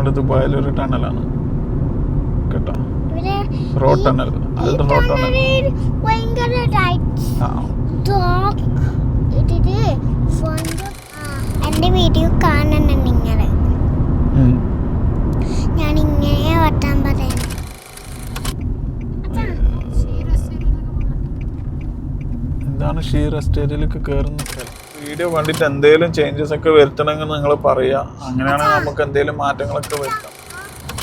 നമ്മുടെ ദുബായിലൊരു ടണലാണ്. കേട്ടോ? Road tunnel. അത് റോഡ് ടണൽ. എന്റെ വീഡിയോ കാണണം നിങ്ങൾ ഞാൻ ഇങ്ങനെ വട്ടാൻ പറയുന്നു എന്താണ് ഷീർ എസ്റ്റേറ്റിലേക്ക് കയറുന്ന സ്ഥലം? വീഡിയോ കണ്ടിട്ട് എന്തെങ്കിലും ചേഞ്ചസ് ഒക്കെ വരുത്തണമെങ്കിൽ നിങ്ങൾ പറയുക അങ്ങനെയാണെങ്കിൽ നമുക്ക് എന്തെങ്കിലും മാറ്റങ്ങളൊക്കെ വരുത്താം.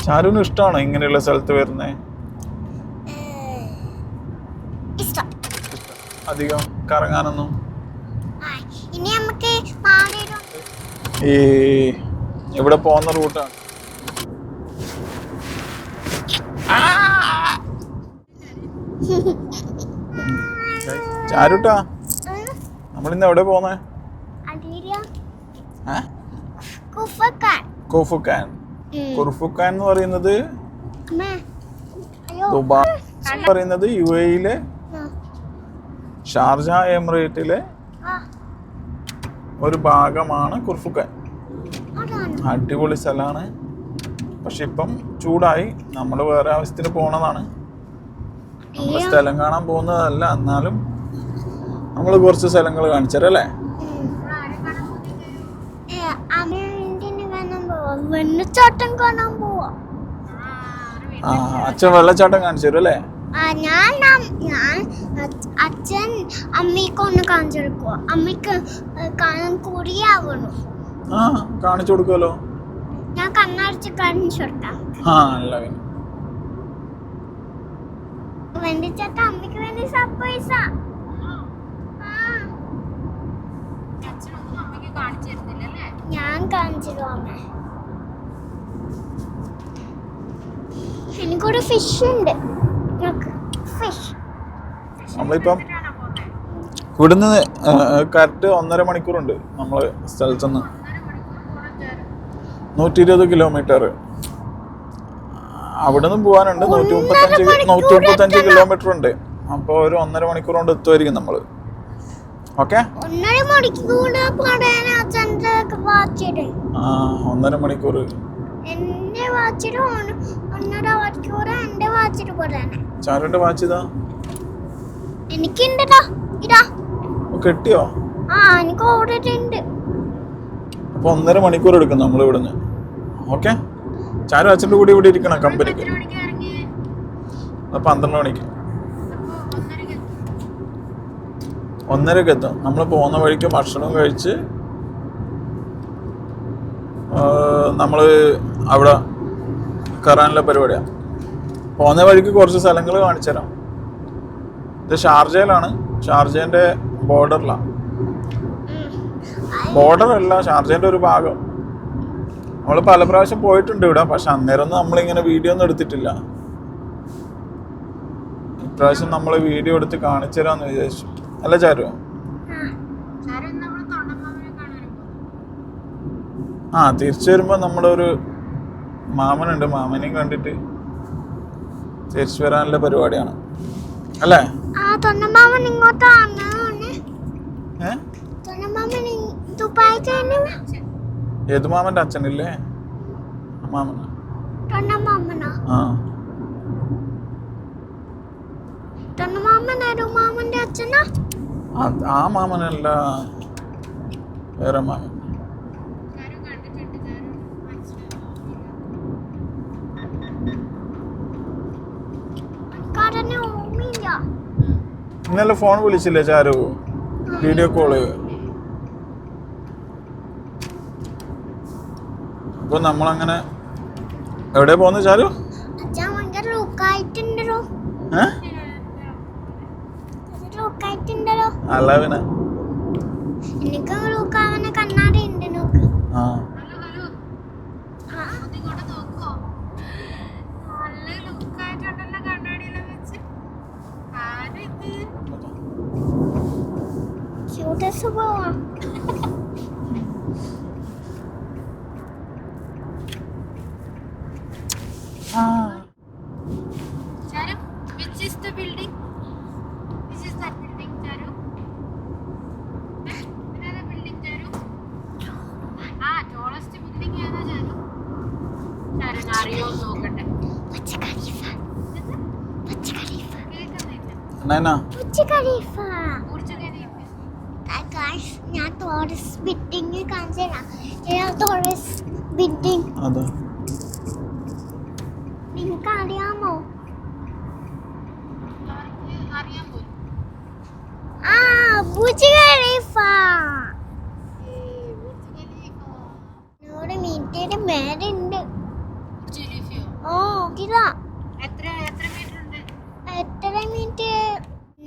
ചാരുവിന് ഇഷ്ടമാണോ ഇങ്ങനെയുള്ള സ്ഥലത്ത് വരുന്നത് ഇഷ്ടം. അധികം കറങ്ങാനൊന്നും? ഈ ഇവിടെ പോകുന്ന റൂട്ടാണ് ചാരുട്ടാ നമ്മളിന്ന് എവിടെ പോന്നേ കുർഫുക്കാൻ കുർഫുക്കാൻ എന്ന് പറയുന്നത് ദുബായ് പറയുന്നത് യു എയിലെ ഷാർജ എമിറേറ്റിലെ ഒരു ഭാഗമാണ് കുർഫുക്കാൻ. അടിപൊളി സ്ഥലമാണ്. പക്ഷെ ഇപ്പം ചൂടായി. നമ്മൾ വേറെ ആവശ്യത്തിന് പോണതാണ്. നമ്മൾ സ്ഥലം കാണാൻ പോകുന്നതല്ല. എന്നാലും നമ്മൾ കുറച്ച് സ്ഥലങ്ങൾ കാണിച്ചല്ലേ വെണ്ണച്ചാട്ടം കാണാൻ പോവാ. ആ അച്ഛൻ വെള്ളച്ചാട്ടം കാണിച്ചു തരും അല്ലേ? ഞാൻ ഞാൻ അച്ഛൻ അമ്മയ്ക്ക് ഒന്ന് കാണിച്ചു കൊടുക്കുക അമ്മയ്ക്ക് കാണാൻ കൂടിയാവണം ആ കാണിച്ചു കൊടുക്കുമല്ലോ ഞാൻ കണ്ണടച്ച് കാണിച്ചു കൊടുക്കാം. ആ അല്ല വെണ്ടിച്ചേട്ട അമ്മയ്ക്ക് വേണ്ടി സർപ്രൈസാ ഞാൻ കാണിച്ചിരുന്നു അമ്മ. എനിക്കൊരു ഫിഷ് ഉണ്ട്. ഫിഷ് നമ്മളിപ്പം ഇവിടുന്ന് കറക്റ്റ് ഒന്നര മണിക്കൂറുണ്ട് നമ്മൾ സ്ഥലത്തുനിന്ന്. നൂറ്റി ഇരുപത് കിലോമീറ്റർ. അവിടെ നിന്ന് പോകാനുണ്ട് നൂറ്റി മുപ്പത്തഞ്ച് നൂറ്റി മുപ്പത്തഞ്ച് കിലോമീറ്റർ ഉണ്ട് അപ്പോൾ ഒരു ഒന്നര മണിക്കൂർ കൊണ്ട് എത്തുമായിരിക്കും നമ്മൾ ഓക്കെ ആ ഒന്നര മണിക്കൂർ ചാരുവിന്റെ വാച്ച് ഇതാ. ഓ, കെട്ടിയോ? ആ എനിക്ക് ഓൾറെഡി ഉണ്ട്. അപ്പോൾ ഒന്നര മണിക്കൂർ എടുക്കും നമ്മൾ ഇവിടുന്ന്. ഓക്കെ? ചാരു അച്ഛന്റെ കൂടി ഇവിടെ ഇരിക്കണം കമ്പനിക്ക്. പന്ത്രണ്ട് മണിക്ക് ഒന്നരക്ക് എത്തും. നമ്മൾ പോകുന്ന വഴിക്ക് ഭക്ഷണം കഴിച്ച് നമ്മൾ അവിടെ കയറാനുള്ള പരിപാടിയാണ് പോകുന്ന വഴിക്ക് കുറച്ച് സ്ഥലങ്ങൾ കാണിച്ചു തരാം ഇത് ഷാർജയിലാണ്. ഷാർജേന്റെ ബോർഡറിലാണ് ബോർഡർ അല്ല ഷാർജേന്റെ ഒരു ഭാഗം. നമ്മൾ പല പ്രാവശ്യം പോയിട്ടുണ്ട് ഇവിടെ പക്ഷെ അന്നേരം ഒന്നും നമ്മളിങ്ങനെ വീഡിയോ ഒന്നും എടുത്തിട്ടില്ല. ഇപ്രാവശ്യം നമ്മൾ വീഡിയോ എടുത്ത് കാണിച്ചു തരാമെന്ന് വിചാരിച്ചു. അല്ല ചാരു. ആ തിരിച്ചു വരുമ്പോൾ നമ്മളൊരു മാമനുണ്ട്. മാമനെയും കണ്ടിട്ട് തിരിച്ചു വരാനുള്ള പരിപാടിയാണ്. അല്ലേ? ഏത് മാമന്റെ അച്ഛനില്ലേ? മാമന? ആ മാമനല്ല വേറെ മാമൻ. ഇന്നലെ ഫോൺ വിളിച്ചില്ലേ ചാരു? വീഡിയോ കോൾ അപ്പൊ നമ്മളങ്ങനെ എവിടെ പോന്നു ചാരു? അല്ല പിന്നെ എനിക്ക് ലുക്കാവനെ കണ്ണാടി ഉണ്ട് നോക്ക് ആ ആ, ക്യൂട്ടസ് പോവാം Charu, which is the building? This is that building, Charu. Eh? Another building, Charu. Ah, tallest building ഏതാ, Charu? അറിയോ നോക്കട്ടെ പച്ച ഖലീഫ പച്ച ഖലീഫ കേൾക്കുന്നില്ല നൈന പച്ച ഖലീഫ ബുർജ് ഖലീഫ ഗായ്സ് ഞാൻ ടോറസ് ബിൽഡിംഗ് കാണിച്ചു തരാം ടോറസ് ബിൽഡിംഗ് അതാ നിങ്ങൾക്ക് അറിയാമോ അവർക്ക് അറിയാൻ പോലും ആ ബുർജ് ഖലീഫ ബുർജ് ഖലീഫ നൂറ് മീറ്ററിന്റെ മേലുണ്ട് ബുർജ് ഖലീഫയോ ഓ ഇതാ എത്ര എത്ര മീറ്റർ ഉണ്ട് എത്ര മിനിറ്റ് നൂറ്റി ഇരുപത്തി ഇരുപത്തി എട്ടുണ്ട് നൂറ്റി ഇരുപത്തെട്ട് മീറ്റർ ഉണ്ടോ ഓ ബുർജ് ഖലീഫയോ ഉം. ആരാ ചാരന് പറഞ്ഞത് അടക്കുണ്ട് അന്ന വന്നെ ഇല്ല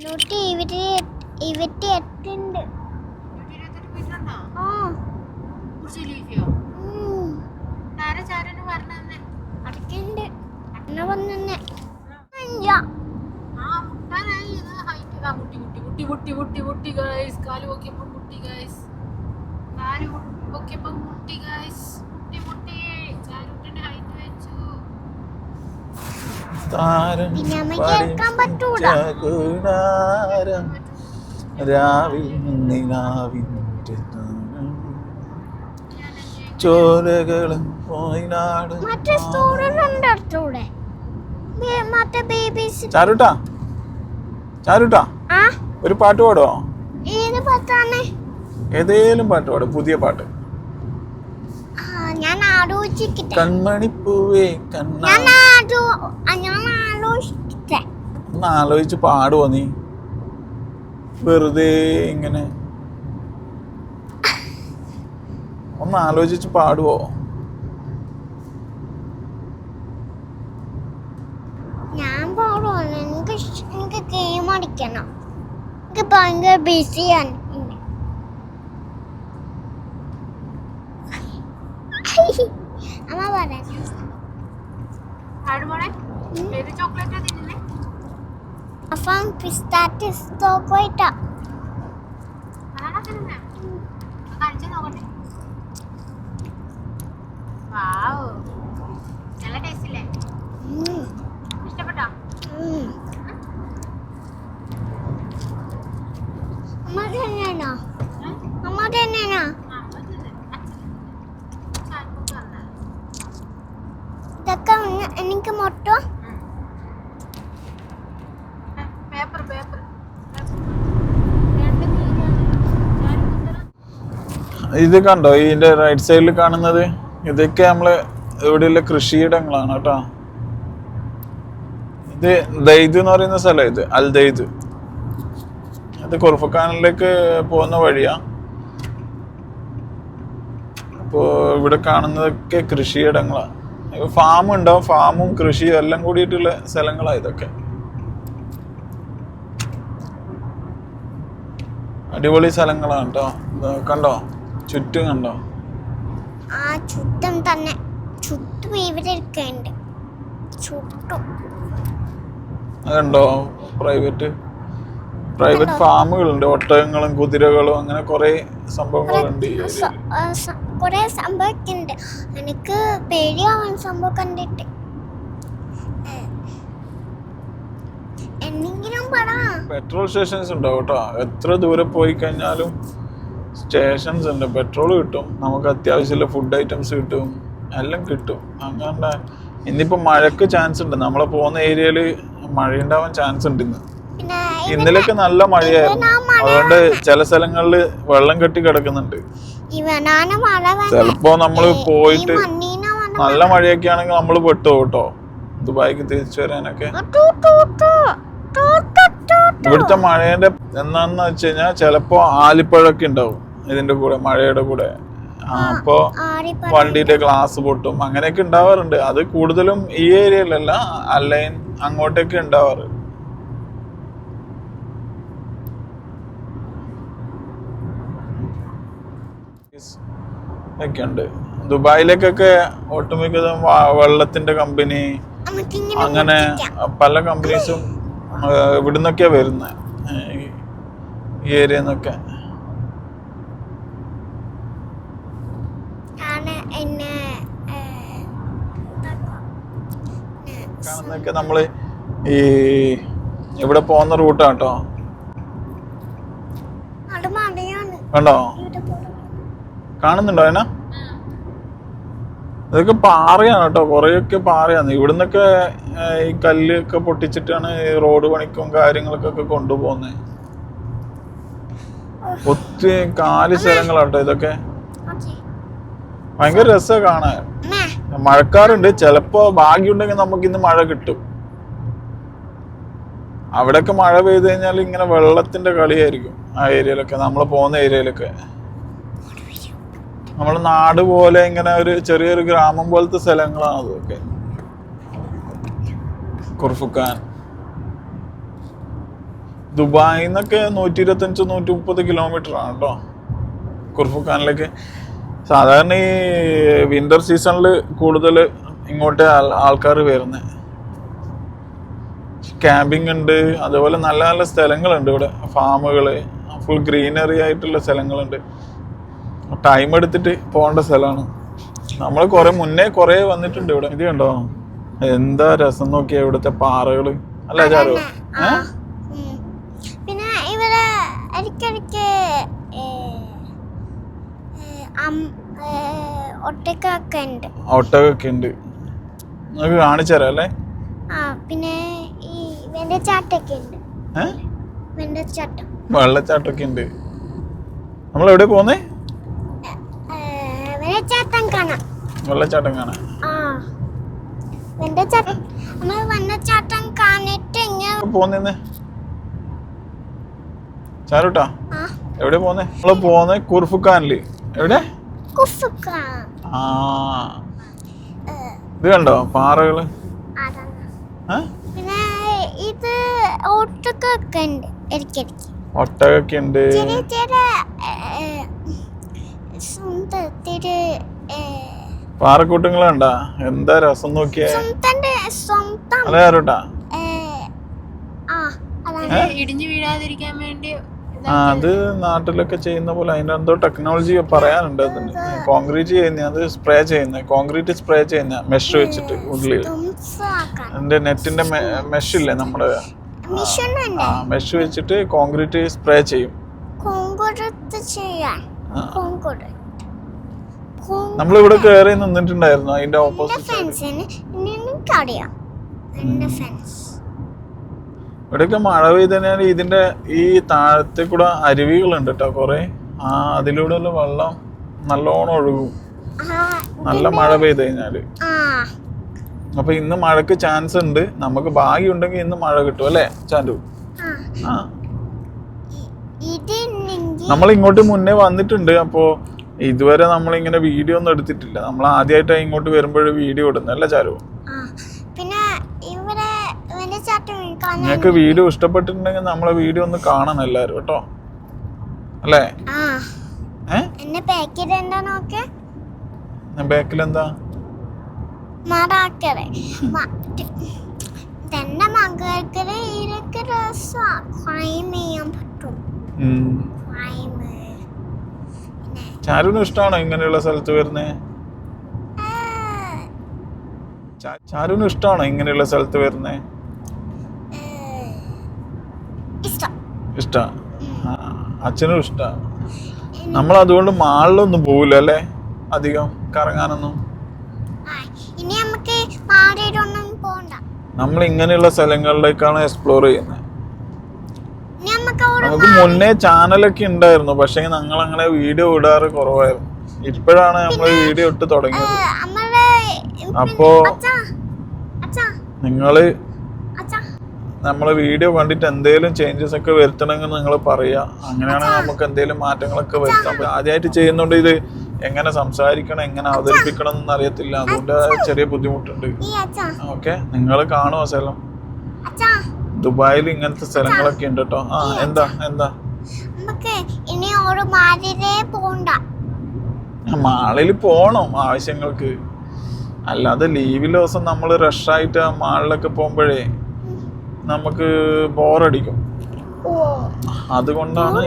ആ മുട്ടാനായി ഇത് ഹൈറ്റ് ആ മുട്ടി മുട്ടി മുട്ടി മുട്ടി മുട്ടി മുട്ടി ഗൈസ് കാൽ പൊക്കിയപ്പോൾ മുട്ടി ഗൈസ് കാൽ പൊക്കിയപ്പോൾ മുട്ടി ഗൈസ് താരം. പടിഞ്ഞാകുടാരം രാവിൽ നിലാവിന്റെ താരം. ചോലകളും പോയിനാടും ചാരുട്ടാ. ചാരുട്ടാ. ഒരു പാട്ട് പാടോ ഏത് പത്താണ് ഏതേലും പാട്ട് പാടും. പുതിയ പാട്ട്. ആലോചിക്കട്ടെ. കൺമണിപ്പൂവേ ഞാൻ ആലോചിക്കട്ടെ. ഒന്ന് ആലോചിച്ച് പാടുവോ നീ? വെറുതെ ഇങ്ങനെ. ഒന്ന് ആലോചിച്ച് പാടുവോ? ഞാൻ എനിക്ക് എനിക്ക് ഗെയിം അടിക്കണം എനിക്ക് ഭയങ്കര ബിസിയാണ് ഇന്ന്. അമ്മ പറയാം ആടുമോളെ ഏത് ചോക്ലേറ്റാ തിന്നുന്നേ അപ്പം പിസ്താറ്റിസ് തോക്കോയിട്ടാ അതാണോ തിന്നുന്നേ കഴിച്ചു നോക്കട്ടെ വാവ് നല്ല ടേസ്റ്റ് ഇല്ലേ ഇഷ്ടപ്പെട്ടോ അമ്മ തന്നെയാണോ ഉം? അമ്മ തന്നെയാണോ ആ, അമ്മ തിന്ന്. അച്ഛൻ തിന്ന്. ചായപ്പൊടി വന്നാ. ഇതൊക്കെ ഒന്ന് എനിക്ക് മൊട്ടോ ഉം. ഏ, പേപ്പർ പേപ്പർ രണ്ട് തീരെയാണ് ചായപ്പൊടി ഇത് കണ്ടോ? ഇതിന്റെ റൈറ്റ് സൈഡിൽ കാണുന്നത്? ഇതൊക്കെ നമ്മൾ ഇവിടെയുള്ള കൃഷിയിടങ്ങളാണ് കേട്ടോ. ഇത് ദൈദ് എന്ന് പറയുന്ന സ്ഥലം ഇത് അൽ ദൈദ്. ഇത് കുർഫക്കാനിലേക്ക് പോകുന്ന വഴിയാ. അപ്പോൾ ഇവിടെ കാണുന്നതൊക്കെ കൃഷിയിടങ്ങളാണ് ഫാം ഉണ്ടാവും ഫാമും കൃഷിയും എല്ലാം കൂടിയിട്ടുള്ള സ്ഥലങ്ങളാണ് ഇതൊക്കെ. അടിപൊളി സ്ഥലങ്ങളാണ് കേട്ടോ. കണ്ടോ? ചുറ്റും കണ്ടോ? ആ ചുറ്റും തന്നെ ചുറ്റും ഇവിടെ ഇരിക്കുന്നുണ്ട് ചുറ്റും. അതുണ്ടോ പ്രൈവറ്റ് പ്രൈവറ്റ് ഫാമുകളുണ്ട്. ഒട്ടകങ്ങളും കുതിരകളും അങ്ങനെ കുറെ സംഭവങ്ങളുണ്ട് കുറെ സംഭവമൊക്കെ ഉണ്ട് എനിക്ക് പേടിയാവാൻ സംഭവം കണ്ടിട്ട്. പെട്രോൾ സ്റ്റേഷൻസ് ഉണ്ടാവും കേട്ടോ. എത്ര ദൂരെ പോയി കഴിഞ്ഞാലും സ്റ്റേഷൻസ് ഉണ്ട്. പെട്രോൾ കിട്ടും. നമുക്ക് അത്യാവശ്യമുള്ള ഫുഡ് ഐറ്റംസ് കിട്ടും. എല്ലാം കിട്ടും. അങ്ങനെ ഇന്നിപ്പോ മഴക്ക് ചാൻസ് ഉണ്ട്. നമ്മളെ പോകുന്ന ഏരിയയിൽ മഴ ഉണ്ടാവാൻ ചാൻസ് ഉണ്ട് ഇന്ന്. ഇന്നലെയൊക്കെ നല്ല മഴയായിരുന്നു. അതുകൊണ്ട് ചില സ്ഥലങ്ങളിൽ വെള്ളം കെട്ടി കിടക്കുന്നുണ്ട്. ചിലപ്പോ നമ്മൾ പോയിട്ട് നല്ല മഴയൊക്കെ ആണെങ്കിൽ നമ്മൾ പെട്ടു കേട്ടോ. ദുബായിക്ക് തിരിച്ചു വരാനൊക്കെ. ഇവിടുത്തെ മഴേന്റെ എന്താന്ന് വെച്ച് കഴിഞ്ഞാൽ ചിലപ്പോ ആലിപ്പഴൊക്കെ ഉണ്ടാവും. ഇതിന്റെ കൂടെ മഴയുടെ കൂടെ. അപ്പോ വണ്ടിന്റെ ഗ്ലാസ് പൊട്ടും അങ്ങനെയൊക്കെ ഉണ്ടാവാറുണ്ട്. അത് കൂടുതലും ഈ ഏരിയയിലല്ല അല്ലൈൻ അങ്ങോട്ടേക്ക് ഉണ്ടാവാറ്. ഒക്കെ ഉണ്ട്. ദുബായിലേക്കൊക്കെ ഒട്ടുമിക്കതും വെള്ളത്തിന്റെ കമ്പനി അങ്ങനെ പല കമ്പനീസും ഇവിടുന്നൊക്കെയാ വരുന്നത് ഈ ഏരിയ നിന്നൊക്കെ ആണ് എന്നെ ഏ, കാണുന്നൊക്കെ നമ്മൾ ഈ ഇവിടെ പോകുന്ന റൂട്ടാണ് കേട്ടോ. കണ്ടോ? കാണുന്നുണ്ടോ അതിനാ ഇതൊക്കെ പാറയാണ് കേട്ടോ. കുറേയൊക്കെ പാറയാണ്. ഇവിടുന്നൊക്കെ ഈ കല്ലൊക്കെ പൊട്ടിച്ചിട്ടാണ് ഈ റോഡ് പണിക്കും കാര്യങ്ങൾക്കൊക്കെ കൊണ്ടുപോകുന്നത് ഒത്തിരി കാലി സ്ഥലങ്ങളാട്ടോ ഇതൊക്കെ. ഭയങ്കര രസമാണ് കാണാൻ. മഴക്കാറുണ്ട്. ചിലപ്പോ ഭാഗ്യമുണ്ടെങ്കിൽ നമുക്ക് ഇന്ന് മഴ കിട്ടും. അവിടെയൊക്കെ മഴ പെയ്ത് കഴിഞ്ഞാൽ ഇങ്ങനെ വെള്ളത്തിന്റെ കളിയായിരിക്കും ആ ഏരിയയിലൊക്കെ. നമ്മൾ പോകുന്ന ഏരിയയിലൊക്കെ. നമ്മൾ നാട് പോലെ ഇങ്ങനെ ഒരു ചെറിയൊരു ഗ്രാമം പോലത്തെ സ്ഥലങ്ങളാണ് അതൊക്കെ. കുർഫുക്കാൻ. ദുബായിൽ നിന്നൊക്കെ നൂറ്റി ഇരുപത്തഞ്ച് നൂറ്റി മുപ്പത് കിലോമീറ്റർ ആണ് കേട്ടോ കുർഫുഖാനിലേക്ക് സാധാരണ ഈ വിന്റർ സീസണിൽ കൂടുതൽ ഇങ്ങോട്ട് ആൾക്കാർ വരുന്നത് ക്യാമ്പിംഗ് ഉണ്ട് അതുപോലെ നല്ല നല്ല സ്ഥലങ്ങളുണ്ട് ഇവിടെ. ഫാമുകൾ ഫുൾ ഗ്രീനറി ആയിട്ടുള്ള സ്ഥലങ്ങളുണ്ട്. ടൈം എടുത്തിട്ട് പോകേണ്ട സ്ഥലമാണ്. നമ്മൾ കുറേ മുന്നേ കുറേ വന്നിട്ടുണ്ട് ഇവിടെ. ഇത് കണ്ടോ? എന്താ രസം നോക്കിയ ഇവിടുത്തെ പാറകൾ? അല്ല ചാരോ ഏ പിന്നെ ഇവിടെ ഇടയ്ക്കിടയ്ക്ക് ഒട്ടക്കൊക്കെ ഉണ്ട് ഉണ്ട് നമുക്ക് കാണിച്ചു തരാം അല്ലേ? ആ പിന്നെ ഈ വെണ്ടച്ചാട്ടൊക്കെ ഉണ്ട് വെണ്ടച്ചാട്ടം. വെള്ളച്ചാട്ടൊക്കെ ഉണ്ട് നമ്മൾ എവിടെ പോകുന്നേ ഏ, വെള്ളച്ചാട്ടം കാണാം. വെള്ളച്ചാട്ടം കാണാം. വെണ്ടച്ചാട്ടം. നമ്മൾ വെണ്ടച്ചാട്ടം കാണിട്ട് ഇങ്ങനെ പോന്നേന്ന് ചാരുട്ടാ എവിടെ പോന്നേ നമ്മൾ പോന്നെ കുർഫുഖാനിൽ എവിടെ? ആ. ഇത് കണ്ടോ? പാറകൾ. ഇത് ഒട്ടകൊക്കെ ഉണ്ട് ഇടയ്ക്കിടയ്ക്ക്. ഒട്ടകൊക്കെ ഉണ്ട്. ചെറിയ ചെറിയ ഏ, എന്താ രസം നോക്കിയേ? സ്വന്തന്റെ സ്വന്തം. അല്ല ചാരുട്ടാ ആ അതാണ്. ഇടിഞ്ഞു വീഴാതിരിക്കാൻ വേണ്ടി അത് നാട്ടിലൊക്കെ ചെയ്യുന്ന പോലെ അതിന്റെ എന്തോ ടെക്നോളജി പറയാനുണ്ട് അതിന്. കോൺക്രീറ്റ് ചെയ്യുന്ന അത് സ്പ്രേ ചെയ്യുന്ന കോൺക്രീറ്റ് സ്പ്രേ ചെയ്യുന്ന മെഷ് വെച്ചിട്ട് ഉള്ളിൽ എന്റെ നെറ്റിന്റെ നെറ്റിന്റെ മെഷ് ഇല്ലേ നമ്മുടെ? ആ മെഷ് വെച്ചിട്ട് കോൺക്രീറ്റ് സ്പ്രേ ചെയ്യും. നമ്മൾ ഇവിടെ കയറി നിന്നിട്ടുണ്ടായിരുന്നു അതിന്റെ ഓപ്പോസിറ്റ് എനിക്കറിയാം എന്റെ ഇവിടെയൊക്കെ മഴ പെയ്ത് കഴിഞ്ഞാൽ ഇതിന്റെ ഈ താഴത്തെ കൂടെ അരുവികളുണ്ട് കേട്ടോ കുറെ. ആ അതിലൂടെ ഉള്ള വെള്ളം നല്ലോണം ഒഴുകും. നല്ല മഴ പെയ്ത് കഴിഞ്ഞാൽ. ആ അപ്പൊ ഇന്ന് മഴക്ക് ചാൻസ് ഉണ്ട്. നമുക്ക് ഭാഗ്യം ഉണ്ടെങ്കിൽ ഇന്ന് മഴ കിട്ടും അല്ലേ ചാൻഡു ആ. നമ്മൾ ഇങ്ങോട്ട് മുന്നേ വന്നിട്ടുണ്ട്. അപ്പോ ഇതുവരെ നമ്മൾ ഇങ്ങനെ വീഡിയോ ഒന്നും എടുത്തിട്ടില്ല. നമ്മൾ ആദ്യമായിട്ടാണ് ഇങ്ങോട്ട് വരുമ്പോഴും വീഡിയോ ഇടുന്നത്. അല്ലേ ചാരു ആ പിന്നെ ഇവിടെ വെള്ളച്ചാട്ടം കാണാൻ നിങ്ങൾക്ക് വീഡിയോ ഇഷ്ടപ്പെട്ടിട്ടുണ്ടെങ്കിൽ നമ്മളെ വീഡിയോ ഒന്ന് കാണണം എല്ലാരും കേട്ടോ. അല്ലേ? ബാക്കിൽ എന്താ മകൾക്ക് ക്രൈം ചെയ്യാൻ പറ്റും. ചാരുവിന് ഇഷ്ടമാണോ ഇങ്ങനെയുള്ള സ്ഥലത്ത് വരുന്നേ? ചാരുവിന് ഇഷ്ടമാണോ ഇങ്ങനെയുള്ള സ്ഥലത്ത് വരുന്നേ? ഇഷ്ടം. ഇഷ്ടാ അച്ഛനും ഇഷ്ടമാണ് നമ്മൾ അതുകൊണ്ട് മാളിലൊന്നും പോവില്ല അല്ലേ? അധികം കറങ്ങാനൊന്നും. ഇനി നമുക്ക് പോണ്ട. നമ്മൾ ഇങ്ങനെയുള്ള സ്ഥലങ്ങളിലേക്കാണ് എക്സ്പ്ലോർ ചെയ്യുന്നത് നമുക്ക് മുന്നേ ചാനലൊക്കെ ഉണ്ടായിരുന്നു പക്ഷെ ഞങ്ങൾ അങ്ങനെ വീഡിയോ ഇടാറ് കുറവായിരുന്നു. ഇപ്പോഴാണ് നമ്മൾ വീഡിയോ ഇട്ട് തുടങ്ങിയത്. അപ്പോ നിങ്ങൾ നമ്മളെ വീഡിയോ കണ്ടിട്ട് എന്തെങ്കിലും ചേഞ്ചസ് ഒക്കെ വരുത്തണമെങ്കിൽ നിങ്ങൾ പറയുക അങ്ങനെയാണെങ്കിൽ നമുക്ക് എന്തെങ്കിലും മാറ്റങ്ങളൊക്കെ വരുത്താൻ പറ്റും. ആദ്യമായിട്ട് ചെയ്യുന്നുണ്ട് ഇത് എങ്ങനെ സംസാരിക്കണം എങ്ങനെ അവതരിപ്പിക്കണം എന്നൊന്നും അറിയത്തില്ല. അതുകൊണ്ട് ചെറിയ ബുദ്ധിമുട്ടുണ്ട്. ഓക്കെ. നിങ്ങൾ കാണുമോ സ്ഥലം? ദുബായിൽ ഇങ്ങനത്തെ സ്ഥലങ്ങളൊക്കെ ഉണ്ട് കേട്ടോ ആ എന്താ എന്താ? മാളിൽ പോണം ആവശ്യങ്ങൾക്ക്. അല്ലാതെ ലീവിലെ ദിവസം നമ്മൾ റഷായിട്ട് ആയിട്ട് മാളിലൊക്കെ പോകുമ്പോഴേ നമുക്ക് ബോറടിക്കും. അതുകൊണ്ടാണ്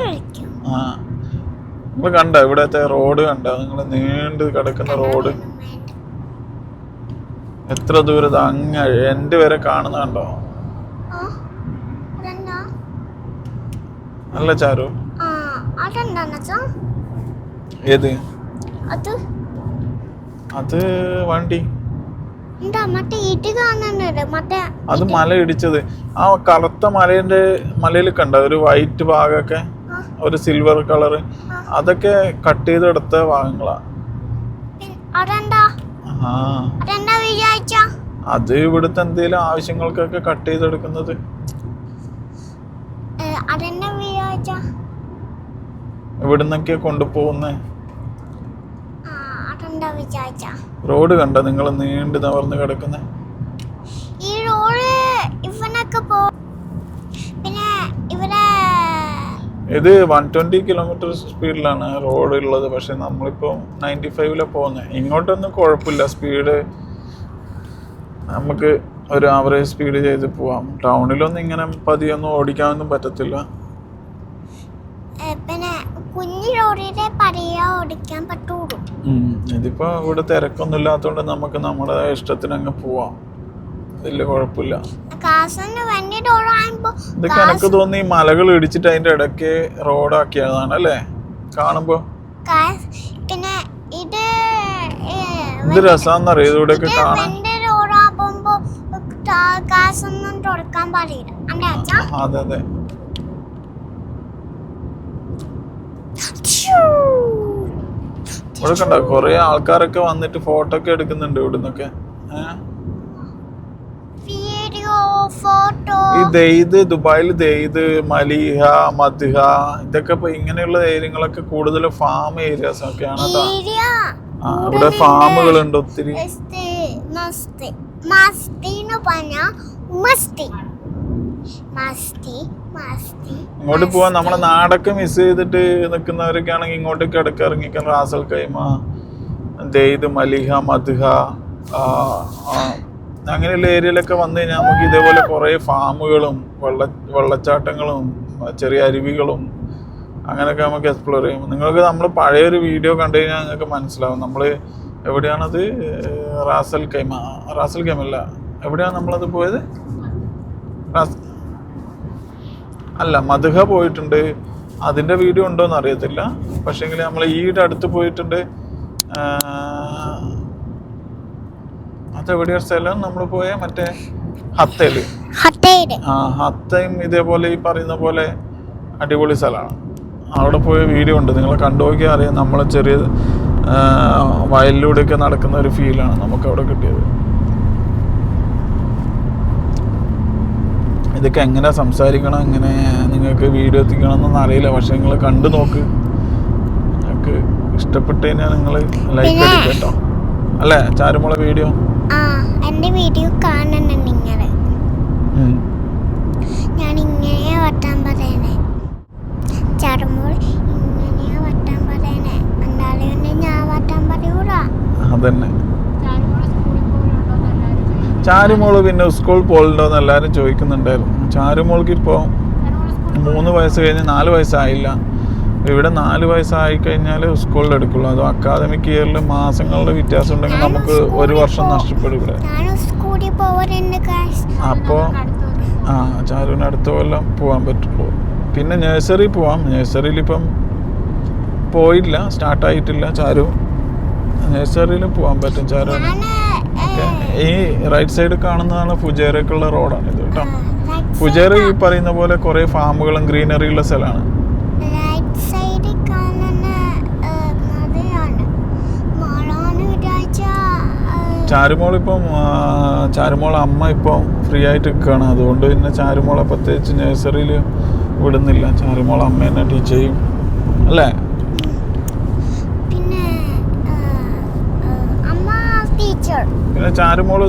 നിങ്ങൾ കണ്ട ഇവിടത്തെ റോഡ് കണ്ട? നിങ്ങൾ നീണ്ട് കിടക്കുന്ന റോഡ്. എത്ര ദൂരത്ത് അങ്ങ് എന്റെ വരെ കാണുന്ന കണ്ടോ? അല്ല ചാരു. ഏത്? അത് വണ്ടി എന്താ മറ്റേ ഇടി കാണുന്നുണ്ട് മറ്റേ അത് മല ഇടിച്ചത്. ആ കറുത്ത മലയുടെ മലയിൽ കണ്ട? ഒരു വൈറ്റ് ഭാഗമൊക്കെ ഒരു സിൽവർ കളർ അതൊക്കെ കട്ട് ചെയ്തെടുത്ത ഭാഗങ്ങളാ. അത് ഇവിടുത്തെ എന്തെങ്കിലും ആവശ്യങ്ങൾക്കൊക്കെ കട്ട് ചെയ്തെടുക്കുന്നത്. ഇവിടുന്നൊക്കെ കൊണ്ടുപോകുന്നേ. അതെന്താ വിചാരിച്ച? റോഡ് കണ്ട? നിങ്ങൾ നീണ്ടു നവർന്ന് കിടക്കുന്ന. ഈ റോഡ് ഇവനൊക്കെ പോ പിന്നെ ഇവിടെ ഇത് വൺ ട്വന്റി കിലോമീറ്റർ സ്പീഡിലാണ് റോഡ് ഉള്ളത് പക്ഷെ നമ്മളിപ്പോ നയന്റി ഫൈവിലാണ് പോകുന്നത് ഇങ്ങോട്ടൊന്നും കുഴപ്പമില്ല. സ്പീഡ് നമുക്ക് ഒരു ആവറേജ് സ്പീഡ് ചെയ്ത് പോവാം. ടൗണിലൊന്നും ഇങ്ങനെ പതിയൊന്നും ഓടിക്കാനൊന്നും പറ്റത്തില്ല. കുഞ്ഞു റോഡിലെ പറയാ ഓടിക്കാൻ പറ്റുള്ളൂ. ഇതിപ്പോ ഇവിടെ തിരക്കൊന്നും ഇല്ലാത്തോണ്ട് നമുക്ക് നമ്മുടെ ഇഷ്ടത്തിന് അങ്ങ് പോവാം. വലിയ കുഴപ്പമില്ല. തോന്നി മലകൾ ഇടിച്ചിട്ട് അതിന്റെ ഇടയ്ക്ക് റോഡാക്കിയതാണ് അല്ലേ? കാണുമ്പോ. പിന്നെ ഇത് ഇത് രസാന്നറിയോ? ഇതിവിടെയൊക്കെ കാണാൻ. അതെ അതെ. ഇവിടെ കണ്ട കൊറേ ആൾക്കാരൊക്കെ വന്നിട്ട് ഫോട്ടോ ഒക്കെ എടുക്കുന്നുണ്ട് ഇവിടുന്നൊക്കെ. ഈ ദെയ്ത് ദുബായിൽ ദെയ്ത് മലിഹ മദ്ഹ ഇതൊക്കെ ഇപ്പൊ ഇങ്ങനെയുള്ള ഏരിയകളൊക്കെ കൂടുതൽ ഫാം ഏരിയാസ് ഒക്കെയാണ് ഇവിടെ ഫാമുകളുണ്ട് ഒത്തിരി. മസ്തി മസ്തി എന്ന് പറഞ്ഞ മസ്തി മസ്തി ഇങ്ങോട്ട് പോവാൻ നമ്മളെ നാടൊക്കെ മിസ് ചെയ്തിട്ട് നിൽക്കുന്നവരൊക്കെ ആണെങ്കിൽ ഇങ്ങോട്ടേക്ക് ഇടയ്ക്ക് ഇറങ്ങിക്കാൻ റാസൽ കൈമ ദെയ്ത് മലിഹ മധുഹ അങ്ങനെയുള്ള ഏരിയയിലൊക്കെ വന്നു കഴിഞ്ഞാൽ നമുക്ക് ഇതേപോലെ കുറേ ഫാമുകളും വെള്ള വെള്ളച്ചാട്ടങ്ങളും ചെറിയ അരുവികളും അങ്ങനെയൊക്കെ നമുക്ക് എക്സ്പ്ലോർ ചെയ്യും. നിങ്ങൾക്ക് നമ്മൾ പഴയൊരു വീഡിയോ കണ്ടു കഴിഞ്ഞാൽ നിങ്ങൾക്ക് മനസ്സിലാവും. നമ്മൾ എവിടെയാണത്? റാസൽ കൈമ റാസൽ കൈമല്ല എവിടെയാണ് നമ്മളത് പോയത്? അല്ല മധുഹ പോയിട്ടുണ്ട്. അതിന്റെ വീഡിയോ ഉണ്ടോയെന്ന് അറിയത്തില്ല. പക്ഷേങ്കിൽ നമ്മൾ ഈയുടെ അടുത്ത് പോയിട്ടുണ്ട്. അതെവിടെയാ സ്ഥലം? നമ്മൾ പോയ മറ്റേ ഹട്ടേര് ആ ഹത്തയും ഇതേപോലെ ഈ പറയുന്ന പോലെ അടിപൊളി സ്ഥലമാണ്. അവിടെ പോയ വീഡിയോ ഉണ്ട്. നിങ്ങൾ കണ്ടുപോക്കിയാൽ അറിയാം. നമ്മൾ ചെറിയ വയലിലൂടെയൊക്കെ നടക്കുന്ന ഒരു ഫീലാണ് നമുക്ക് അവിടെ കിട്ടിയത്. ഇതൊക്കെ എങ്ങനെ സംസാരിക്കണം എങ്ങനെ നിങ്ങൾക്ക് വീഡിയോ എത്തിക്കണം എന്നൊന്നും അറിയില്ല. പക്ഷെ നിങ്ങൾ കണ്ടു നോക്ക്. നിങ്ങൾക്ക് ഇഷ്ടപ്പെട്ട് കഴിഞ്ഞാൽ നിങ്ങൾ ലൈക്ക് പിന്നെ- കേട്ടോ. അല്ലേ? ചാരുമുള വീഡിയോ? എന്റെ വീഡിയോ കാണണം നിങ്ങൾ ഞാൻ വട്ടാൻ പറയണേ. ചറുമ്പോൾ ഇങ്ങനെയാ വട്ടാൻ പറയണേ. എന്തായാലും ഞാൻ വട്ടാൻ പറയൂടാ അതന്നെ ചാരുമോളെ സ്കൂളിൽ പോലുണ്ടോന്ന് എല്ലാവരും ചോദിക്കും ചാരുമോൾ പിന്നെ സ്കൂൾ പോലുണ്ടോന്ന് എല്ലാവരും ചോദിക്കുന്നുണ്ടായിരുന്നു. ചാരുമോൾക്ക് ഇപ്പോൾ മൂന്ന് വയസ്സ് കഴിഞ്ഞ് നാല് വയസ്സായില്ല. ഇവിടെ നാല് വയസ്സായി കഴിഞ്ഞാൽ സ്കൂളിൽ എടുക്കുള്ളൂ. അതോ അക്കാദമിക് ഇയറിൽ മാസങ്ങളുടെ വ്യത്യാസം ഉണ്ടെങ്കിൽ നമുക്ക് ഒരു വർഷം നഷ്ടപ്പെടും ഇവിടെ. അപ്പോൾ ആ ചാരുവിന് അടുത്ത കൊല്ലം പോകാൻ പറ്റുള്ളൂ. പിന്നെ നഴ്സറി പോവാം. നഴ്സറിയിൽ ഇപ്പം പോയില്ല. സ്റ്റാർട്ടായിട്ടില്ല ചാരു നഴ്സറിയിൽ പോകാൻ പറ്റും. ചാരുവിന് ഈ റൈറ്റ് സൈഡ് കാണുന്നതാണ് ഫുജേറയ്ക്കുള്ള റോഡാണ് ഇത് കേട്ടോ. ഫുജേറ ഈ പറയുന്ന പോലെ കുറേ ഫാമുകളും ഗ്രീനറി ഉള്ള സ്ഥലമാണ്. ചാരുമോൾ ഇപ്പം ചാരുമോൾ അമ്മ ഇപ്പം ഫ്രീ ആയിട്ട് നിൽക്കുകയാണ് അതുകൊണ്ട് പിന്നെ ചാരുമോളെ പ്രത്യേകിച്ച് നഴ്സറിയിൽ വിടുന്നില്ല. ചാരുമോൾ അമ്മേനെ ടീച്ച് ചെയ്യും. അല്ലേ പിന്നെ ഏ, ഏ, അമ്മ ടീച്ചർ പിന്നെ ചാരുമോൾ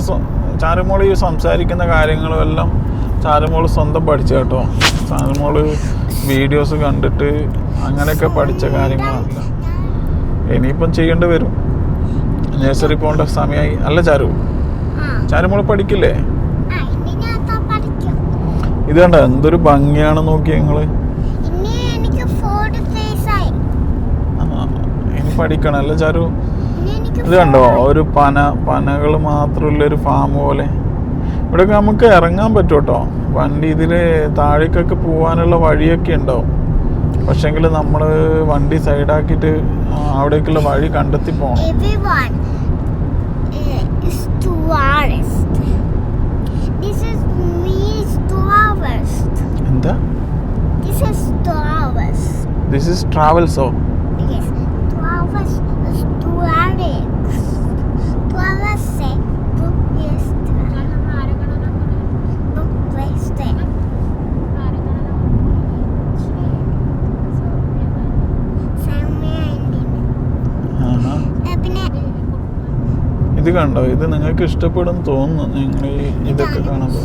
ചാരുമോൾ ഈ സംസാരിക്കുന്ന കാര്യങ്ങളും എല്ലാം ചാരുമോൾ സ്വന്തം പഠിച്ച കേട്ടോ. ചാരുമോൾ വീഡിയോസ് കണ്ടിട്ട് അങ്ങനെയൊക്കെ പഠിച്ച കാര്യങ്ങളല്ല. ഇനിയിപ്പം ചെയ്യേണ്ടി വരും. നഴ്സറി പോകേണ്ട സമയമായി അല്ല ചാരു ചാരുമോൾ പഠിക്കില്ലേ? ഇത് കണ്ട എന്തൊരു ഭംഗിയാണ് നോക്കി നിങ്ങൾ. ഇനി പഠിക്കണം. അല്ല ചാരു ഇത് കണ്ടോ? ഒരു പന പനകൾ മാത്രമുള്ള ഒരു ഫാം പോലെ. ഇവിടെയൊക്കെ നമുക്ക് ഇറങ്ങാൻ പറ്റും കേട്ടോ വണ്ടി ഇതിൽ താഴേക്കൊക്കെ പോകാനുള്ള വഴിയൊക്കെ ഉണ്ടാവും. പക്ഷെങ്കിൽ നമ്മൾ വണ്ടി സൈഡാക്കിയിട്ട് അവിടേക്കുള്ള വഴി കണ്ടെത്തി പോകണം tourist. എന്താ. ദിസ് ഇസ് ട്രാവൽസോ ഇത് കണ്ടോ? ഇത് നിങ്ങൾക്ക് ഇഷ്ടപ്പെടും തോന്നുന്നു. നിങ്ങൾ ഇതൊക്കെ കാണുമ്പോൾ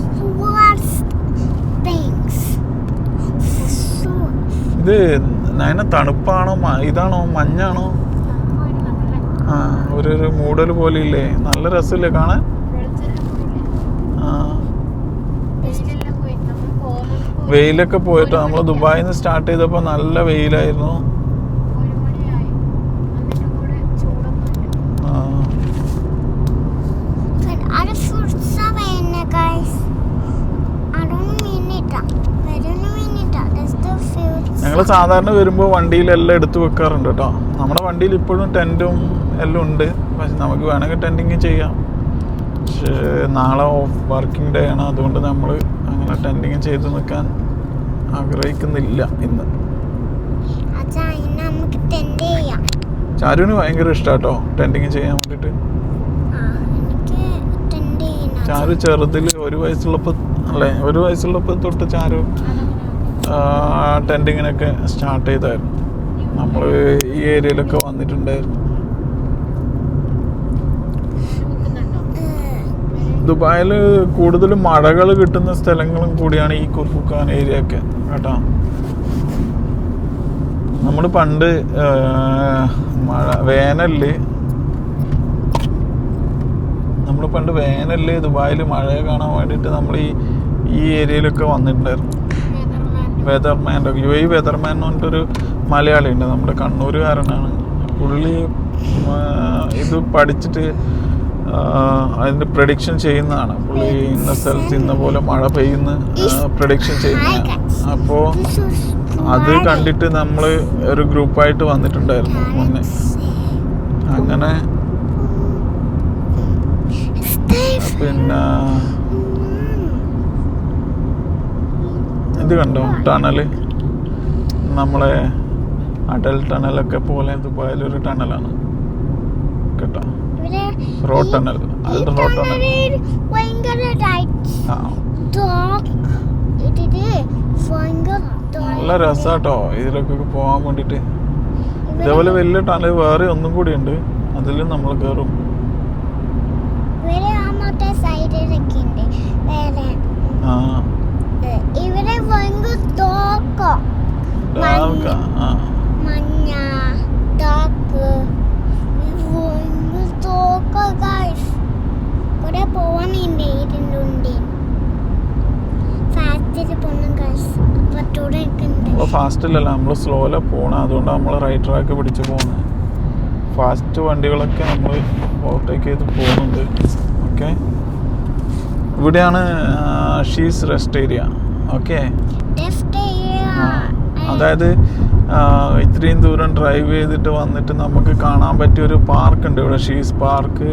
ഇത് നയന തണുപ്പാണോ? ഇതാണോ? മഞ്ഞാണോ? ആ ഒരു ഒരു മൂടൽ പോലെ ഇല്ലേ നല്ല രസമില്ലേ കാണാൻ? വെയിലൊക്കെ പോയിട്ട് നമ്മൾ ദുബായിൽ നിന്ന് സ്റ്റാർട്ട് ചെയ്തപ്പോൾ നല്ല വെയിലായിരുന്നു ഒരു മണിയായി എന്നിട്ട് കൂടെ ചൂടൊന്നും ആ, but other fruits are വേണ്ട guys. അതൊന്നും വേണ്ടിട്ട വരുന്ന വേണ്ടിട്ട That's the ഞങ്ങൾ സാധാരണ വരുമ്പോൾ വണ്ടിയിലെല്ലാം എടുത്തു വെക്കാറുണ്ട് കേട്ടോ. നമ്മുടെ വണ്ടിയിൽ ഇപ്പോഴും ടെന്റും എല്ലാം ഉണ്ട്. പക്ഷെ നമുക്ക് വേണമെങ്കിൽ ടെന്റിങ് ചെയ്യാം. പക്ഷേ നാളെ ഓഫ് വർക്കിംഗ് ഡേ ആണ്. അതുകൊണ്ട് നമ്മൾ അങ്ങനെ ടെന്റിങ് ചെയ്ത് നിൽക്കാൻ ആഗ്രഹിക്കുന്നില്ല ഇന്ന്. ചാരുവിന് ഭയങ്കര ഇഷ്ടാട്ടോ ടെന്റിങ് ചെയ്യാൻ വേണ്ടിയിട്ട് ചാരു ചെറുതിൽ ഒരു വയസ്സുള്ളപ്പോൾ അല്ലേ? ഒരു വയസ്സുള്ളപ്പോൾ തൊട്ട് ചാരു ടെന്റിങ്ങിനൊക്കെ സ്റ്റാർട്ട് ചെയ്തായിരുന്നു. നമ്മൾ ഈ ഏരിയയിലൊക്കെ വന്നിട്ടുണ്ടായിരുന്നു. ദുബായിൽ കൂടുതലും മഴകൾ കിട്ടുന്ന സ്ഥലങ്ങളും കൂടിയാണ് ഈ കുർഫുഖാൻ ഏരിയ ഒക്കെ കേട്ടോ. നമ്മൾ പണ്ട് മഴ വേനലിൽ നമ്മൾ പണ്ട് വേനലിൽ ദുബായിൽ മഴയെ കാണാൻ വേണ്ടിയിട്ട് നമ്മൾ ഈ ഈ ഏരിയയിലൊക്കെ വന്നിട്ടുണ്ടായിരുന്നു. വെതർമാന്റെ യു എ വെതർമാൻ എന്ന് പറഞ്ഞിട്ടൊരു മലയാളി ഉണ്ട്. നമ്മുടെ കണ്ണൂരുകാരനാണ്. പുള്ളി ഇത് പഠിച്ചിട്ട് അതിന്റെ പ്രഡിക്ഷൻ ചെയ്യുന്നതാണ്. പുള്ളി ഇന്ന സ്ഥലത്ത് ഇന്ന പോലെ മഴ പെയ്യുന്ന പ്രഡിക്ഷൻ ചെയ്യുന്നതാണ്. അപ്പോൾ അത് കണ്ടിട്ട് നമ്മൾ ഒരു ഗ്രൂപ്പായിട്ട് വന്നിട്ടുണ്ടായിരുന്നു മുന്നേ. അങ്ങനെ പിന്നെ ഇത് കണ്ടോ? ടണൽ നമ്മളെ അടൽ ടണലൊക്കെ പോലെ ദുബായിലൊരു ടണലാണ് കേട്ടോ? റോഡ് ടണൽ അൽ റോഡ് ടണൽ നല്ല രസാട്ടോ. ഇതിലൊക്കെ പോകാൻ വേണ്ടിയിട്ട് ഇതേപോലെ വലിയ ടണൽ വേറെ ഒന്നും കൂടി ഉണ്ട്. അതിലും നമ്മൾ കയറും ആ. ഇവിടെ ഭയങ്കര തോക്കോ. മഞ്ഞ ഡാർക്ക് ഭയങ്കര തോക്കോ. ഗൈസ് ഇവിടെ ഇതിന്റെ ഉണ്ടി ഫാസ്റ്റിൽ പോകണം ഗൈസ് നമ്മൾ ഫാസ്റ്റിലല്ല നമ്മൾ സ്ലോയിലാണ് പോകണം അതുകൊണ്ട് നമ്മൾ റൈറ്റ് ട്രാക്ക് പിടിച്ച് പോകുന്നത് ഫാസ്റ്റ് വണ്ടികളൊക്കെ നമ്മൾ ഓവർടേക്ക് ചെയ്ത് പോകുന്നുണ്ട്. ഓക്കെ ഇവിടെയാണ് ഷീസ് റെസ്റ്റ് ഏരിയ ഓക്കെ അതായത് ഇത്രയും ദൂരം ഡ്രൈവ് ചെയ്തിട്ട് വന്നിട്ട് നമുക്ക് കാണാൻ പറ്റിയ ഒരു പാർക്ക് ഉണ്ട്. ഇവിടെ ഷീസ് പാർക്ക്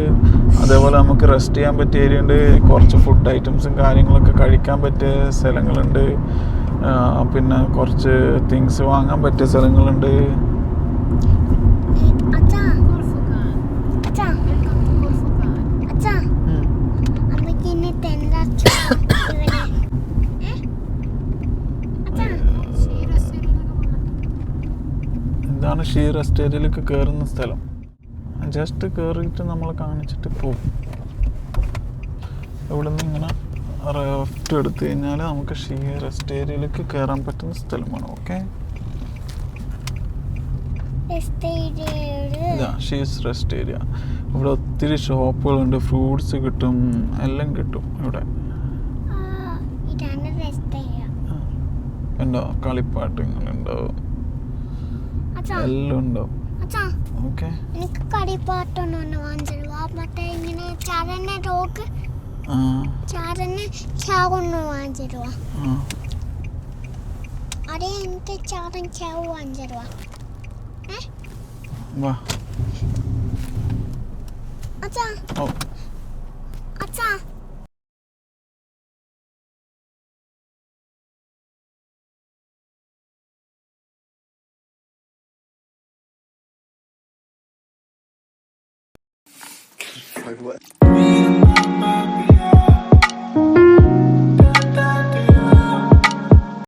അതേപോലെ നമുക്ക് റെസ്റ്റ് ചെയ്യാൻ പറ്റിയ ഏരിയ ഉണ്ട്. കുറച്ച് ഫുഡ് ഐറ്റംസും കാര്യങ്ങളൊക്കെ കഴിക്കാൻ പറ്റിയ സ്ഥലങ്ങളുണ്ട്. പിന്നെ കുറച്ച് തിങ്സ് വാങ്ങാൻ പറ്റിയ സ്ഥലങ്ങളുണ്ട് അച്ഛാ കുർഫുഖാൻ അച്ഛാ വെൽക്കം ടു കുർഫുഖാൻ അച്ഛാ ഉം. അമ്മയ്ക്ക് ഇനി തെണ്ടാച്ചോ ഇവിടെ ഏ? അച്ഛാ സീരിയസ് എന്നൊക്കെ ഇതാണ് എസ്റ്റേറ്റിലേക്ക് കയറുന്ന സ്ഥലം. ജസ്റ്റ് കയറിയിട്ട് നമ്മൾ കാണിച്ചിട്ട് പോകും ഇവിടെ നിന്ന് ഇങ്ങനെ ലെഫ്റ്റ് എടുത്തു കഴിഞ്ഞാൽ നമുക്ക് ഷീർ എസ്റ്റേറ്റിലേക്ക് കയറാൻ പറ്റുന്ന സ്ഥലമാണ് ഓക്കെ? ഷീസ് റെസ്റ്റ് ഏരിയ ഇവിടെ ഒത്തിരി ഷോപ്പുകളുണ്ട് ഫ്രൂട്ട്സ് കിട്ടും എല്ലാം കിട്ടും ഇവിടെ. ഉണ്ടോ കളിപ്പാട്ടങ്ങളുണ്ടാവും. എല്ലാം ഉണ്ടാവും എനിക്ക് കളിപ്പാട്ടൊന്നും വാങ്ങിച്ചിരുവാ മറ്റേ ഇങ്ങനെ ചരന റോക്ക് ചരന ചാവൊന്ന് വാങ്ങിച്ചിരുവാ ആ. അതേ എനിക്ക് ചാരൻ ചാവ് വാങ്ങിച്ചിരുവാ വാ. അച്ഛാ. അച്ഛാ.